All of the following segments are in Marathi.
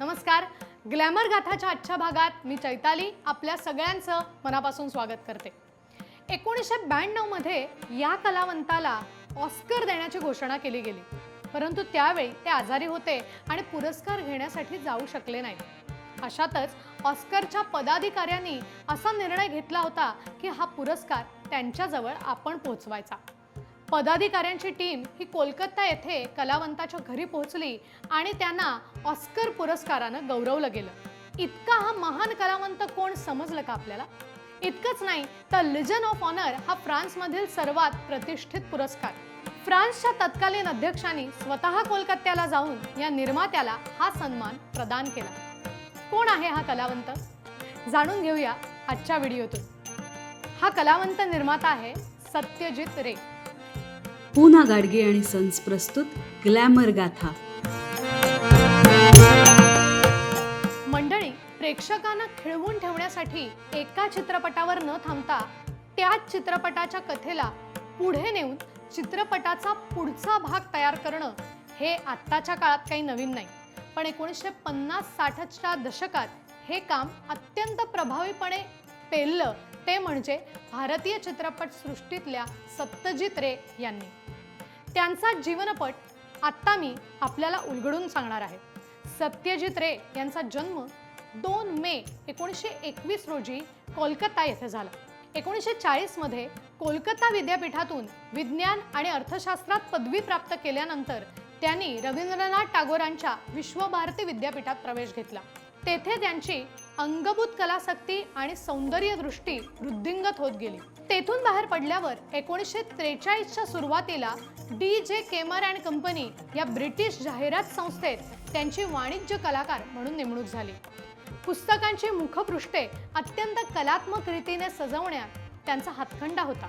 नमस्कार. ग्लॅमर गाथाच्या आजच्या भागात मी चैताली आपल्या सगळ्यांचं मनापासून स्वागत करते. एकोणीसशे ब्याण्णवमध्ये या कलावंताला ऑस्कर देण्याची घोषणा केली गेली. परंतु त्यावेळी ते आजारी होते आणि पुरस्कार घेण्यासाठी जाऊ शकले नाहीत अशातच ऑस्करच्या पदाधिकाऱ्यांनी असा निर्णय घेतला होता की हा पुरस्कार त्यांच्याजवळ आपण पोहोचवायचा पदाधिकाऱ्यांची टीम ही कोलकाता येथे कलावंताच्या घरी पोहोचली आणि त्यांना ऑस्कर पुरस्कारानं गौरवलं गेलं. इतका हा महान कलावंत कोण समजलं का आपल्याला? इतकंच नाही तर लिजन ऑफ ऑनर हा फ्रान्समधील सर्वात प्रतिष्ठित पुरस्कार. फ्रान्सच्या तत्कालीन अध्यक्षांनी स्वतः कोलकात्याला जाऊन या निर्मात्याला हा सन्मान प्रदान केला. कोण आहे हा कलावंत? जाणून घेऊया आजच्या व्हिडिओतून. हा कलावंत निर्माता आहे सत्यजित रे. पूना गाडगे आणि सन्स प्रस्तुत ग्लॅमर गाथा. मंडळी प्रेक्षकांना खिळवून ठेवण्यासाठी एका चित्रपटावर न थांबता त्याच चित्रपटाच्या कथेला पुढे नेऊन चित्रपटाचा पुढचा भाग तयार करणं हे आत्ताच्या काळात काही नवीन नाही. पण एकोणीसशे पन्नास साठच्या दशकात हे काम अत्यंत प्रभावीपणे पेललं ते म्हणजे भारतीय चित्रपट सृष्टीतल्या सत्यजित रे यांनी. त्यांचा जीवनपट आत्ता मी आपल्याला उलगडून सांगणार आहे. सत्यजित रे यांचा जन्म दोन मे एकोणीसशे एकवीस रोजी कोलकाता येथे झाला. एकोणीसशे चाळीसमध्ये कोलकाता विद्यापीठातून विज्ञान आणि अर्थशास्त्रात पदवी प्राप्त केल्यानंतर त्यांनी रवींद्रनाथ टागोरांच्या विश्वभारती विद्यापीठात प्रवेश घेतला. तेथे त्यांची अंगभूत कलासक्ती आणि सौंदर्य दृष्टी वृद्धिंगत होत गेली. तेथून बाहेर पडल्यावर एकोणीसशे त्रेचाळीसच्या सुरुवातीला D J Keymer and company या ब्रिटिश जाहिरात संस्थेत त्यांची वाणिज्य कलाकार म्हणून नेमणूक झाली. पुस्तकांची मुखपृष्ठे अत्यंत कलात्मक रीतीने सजवण्यात त्यांचा हातखंडा होता.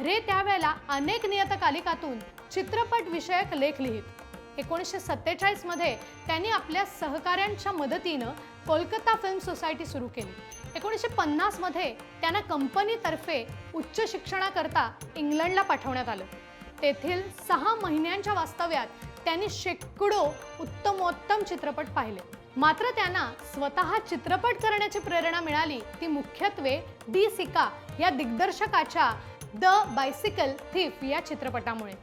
रे त्यावेळेला अनेक नियतकालिकातून चित्रपट विषयक लेख लिहित. एकोणीसशे सत्तेचाळीसमध्ये त्यांनी आपल्या सहकाऱ्यांच्या मदतीनं कोलकाता फिल्म सोसायटी सुरू केली. एकोणीसशे पन्नासमध्ये त्यांना कंपनीतर्फे उच्च शिक्षणाकरता इंग्लंडला पाठवण्यात आलं. तेथील सहा महिन्यांच्या वास्तव्यात त्यांनी शेकडो उत्तमोत्तम चित्रपट पाहिले. मात्र त्यांना स्वतः चित्रपट करण्याची प्रेरणा मिळाली ती मुख्यत्वे डी सिका या दिग्दर्शकाच्या द बायसिकल थीफ या चित्रपटामुळे.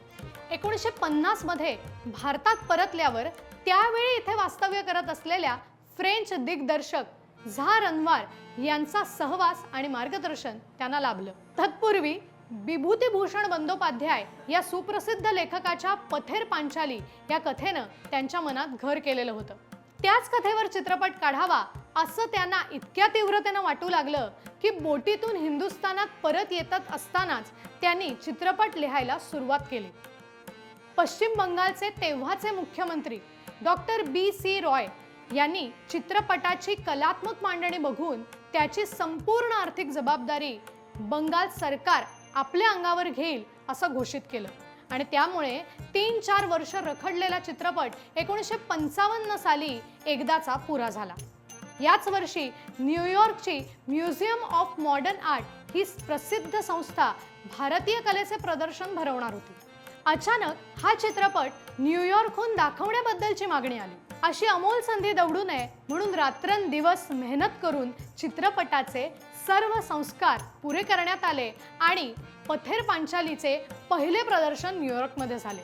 एकोणीसशे पन्नासमध्ये भारतात परतल्यावर त्यावेळी इथे वास्तव्य करत असलेल्या फ्रेंच दिग्दर्शक झार अनवार यांचा सहवास आणि मार्गदर्शन त्यांना लाभलं. तत्पूर्वी विभूतिभूषण बंदोपाध्याय या सुप्रसिद्ध लेखकाच्या पथेर पांचाली या कथेनं त्यांच्या मनात घर केलेलं होतं. त्याच कथेवर चित्रपट काढावा असं त्यांना इतक्या तीव्रतेनं वाटू लागलं की बोटीतून हिंदुस्थानात परत येतात असतानाच त्यांनी चित्रपट लिहायला सुरुवात केली. पश्चिम बंगालचे तेव्हाचे मुख्यमंत्री डॉक्टर बी सी रॉय यांनी चित्रपटाची कलात्मक मांडणी बघून त्याची संपूर्ण आर्थिक जबाबदारी बंगाल सरकार आपल्या अंगावर घेईल असं घोषित केलं. आणि त्यामुळे तीन चार वर्ष रखडलेला चित्रपट एकोणीसशे पंचावन्न साली एकदाचा पुरा झाला. याच वर्षी न्यूयॉर्कची म्युझियम ऑफ मॉडर्न आर्ट ही प्रसिद्ध संस्था भारतीय कलेचे प्रदर्शन भरवणार होती. अचानक हा चित्रपट न्यूयॉर्कहून दाखवण्याबद्दलची मागणी आली. अशी अमोल संधी दवडू नये म्हणून रात्रंदिवस मेहनत करून चित्रपटाचे सर्व संस्कार पुरे करण्यात आले आणि पथेर पांचालीचे पहिले प्रदर्शन न्यूयॉर्कमध्ये झाले.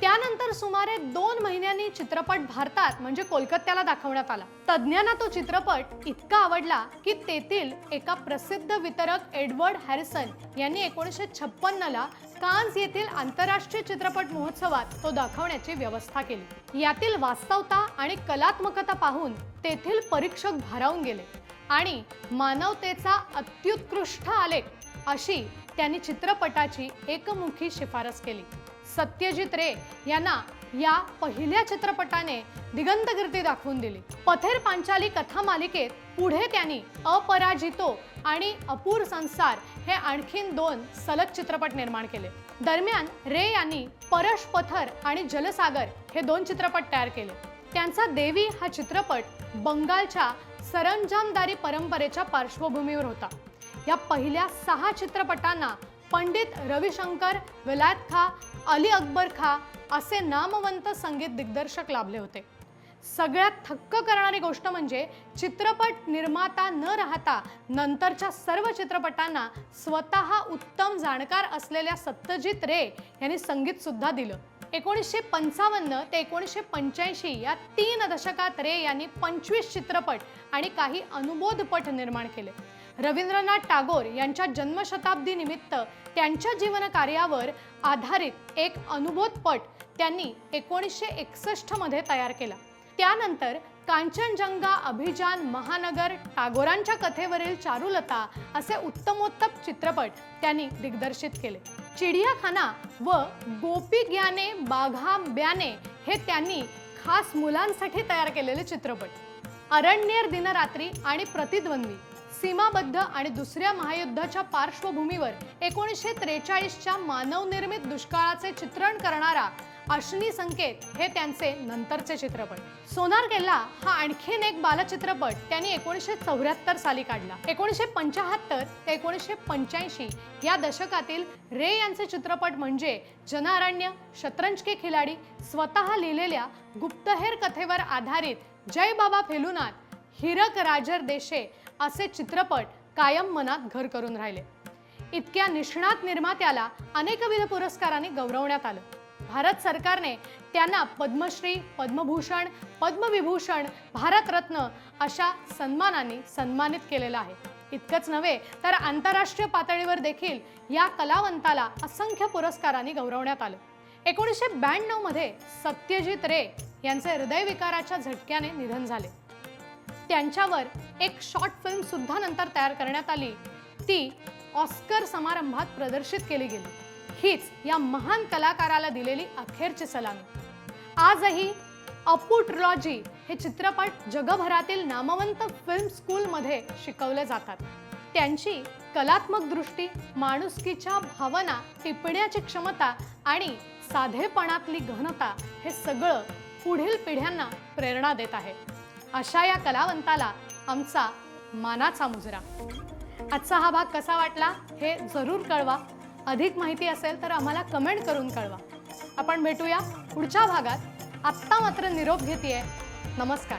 त्यानंतर सुमारे दोन महिन्यांनी चित्रपट भारतात म्हणजे कोलकात्याला दाखवण्यात आला. तज्ज्ञांना तो चित्रपट इतका आवडला की तेथील एका प्रसिद्ध वितरक एडवर्ड हॅरिसन यांनी एकोणीसशे छप्पन्नला कान्स येथील आंतरराष्ट्रीय चित्रपट महोत्सवात तो दाखवण्याची व्यवस्था केली. यातील वास्तवता आणि कलात्मकता पाहून तेथील परीक्षक भारावून गेले आणि मानवतेचा अत्युत्कृष्ट आलेख अशी त्यांनी चित्रपटाची एकमुखी शिफारस केली. सत्यजित रे यांना या पहिल्या चित्रपटाने दिगंतकीर्ती दाखवून दिली. पथेर पांचाली कथा मालिकेत पुढे त्यांनी अपराजितो आणि अपूर संसार हे आणखीन दोन सलग चित्रपट निर्माण केले. दरम्यान रे यांनी परश पथर आणि जलसागर हे दोन चित्रपट तयार केले. त्यांचा देवी हा चित्रपट बंगालच्या सरंजामदारी परंपरेच्या पार्श्वभूमीवर होता. या पहिल्या सहा चित्रपटांना पंडित रविशंकर विलायत खा अली अकबर खा असे नामवंत संगीत दिग्दर्शक लाभले होते. सगळ्यात थक्क करणारी गोष्ट म्हणजे चित्रपट निर्माता न राहता नंतरच्या सर्व चित्रपटांना स्वतः उत्तम जाणकार असलेल्या सत्यजित रे यांनी संगीत सुद्धा दिलं. एकोणीसशे पंचावन्न ते एकोणीसशे पंच्याऐंशी या तीन दशकात रे यांनी पंचवीस चित्रपट आणि काही अनुबोधपट निर्माण केले. रवींद्रनाथ टागोर यांच्या जन्मशताब्दी निमित्त त्यांच्या जीवन कार्यावर आधारित एक अनुबोधपट त्यांनी एकोणीसशे एकसष्टमध्ये तयार केला. त्यानंतर कांचनजंगा अभिजान महानगर टागोरांच्या कथेवरील चारुलता असे उत्तमोत्तम चित्रपट त्यांनी दिग्दर्शित केले. चिडियाखाना व गोपी ग्याने बाघा ब्याने हे त्यांनी खास मुलांसाठी तयार केलेले चित्रपट. अरण्येर दिनरात्री आणि प्रतिद्वंद्वी सीमाबद्ध आणि दुसऱ्या महायुद्धाच्या पार्श्वभूमीवर एकोणीसशे त्रेचाळीसच्या मानवनिर्मित दुष्काळाचे चित्रण करणारा अश्नी संकेत हे त्यांचे नंतरचे चित्रपट. सोनार केल्ला हा आणखीन एक बालचित्रपट त्यांनी एकोणीसशे चौऱ्याहत्तर साली काढला. एकोणीसशे पंचाहत्तर ते एकोणीसशे पंच्याऐंशी या दशकातील रे यांचे चित्रपट म्हणजे जनारण्य शतरंज के खिलाडी स्वतः लिहिलेल्या गुप्तहेर कथेवर आधारित जय बाबा फेलुनाथ हिरक राजर देशे असे चित्रपट कायम मनात घर करून राहिले. इतक्या निष्णात निर्मात्याला अनेकविध पुरस्कारांनी गौरवण्यात आलं. भारत सरकारने त्यांना पद्मश्री पद्मभूषण पद्मविभूषण भारतरत्न अशा सन्मानाने सन्मानित केलेलं आहे. इतकंच नव्हे तर आंतरराष्ट्रीय पातळीवर देखील या कलावंताला असंख्य पुरस्कारांनी गौरवण्यात आलं. एकोणीसशे ब्याण्णवमध्ये सत्यजित रे यांचे हृदयविकाराच्या झटक्याने निधन झाले. त्यांच्यावर एक शॉर्ट फिल्म सुद्धा नंतर तयार करण्यात आली. ती ऑस्कर समारंभात प्रदर्शित केली गेली. हीच या महान कलाकाराला दिलेली अखेरची सलामी. आजही अपू ट्रिलॉजी हे चित्रपट जगभरातील नामवंत फिल्म स्कूलमध्ये शिकवले जातात. त्यांची कलात्मक दृष्टी माणुसकीच्या भावना टिपण्याची क्षमता आणि साधेपणातली घनता हे सगळं पुढील पिढ्यांना प्रेरणा देत आहे. अशा या कलावंताला आमचा मानाचा मुजरा. आजचा हा भाग कसा वाटला हे जरूर कळवा. अधिक माहिती असेल तर आम्हाला कमेंट करून कळवा. आपण भेटूया पुढच्या भागात. आत्ता मात्र निरोप घेते नमस्कार.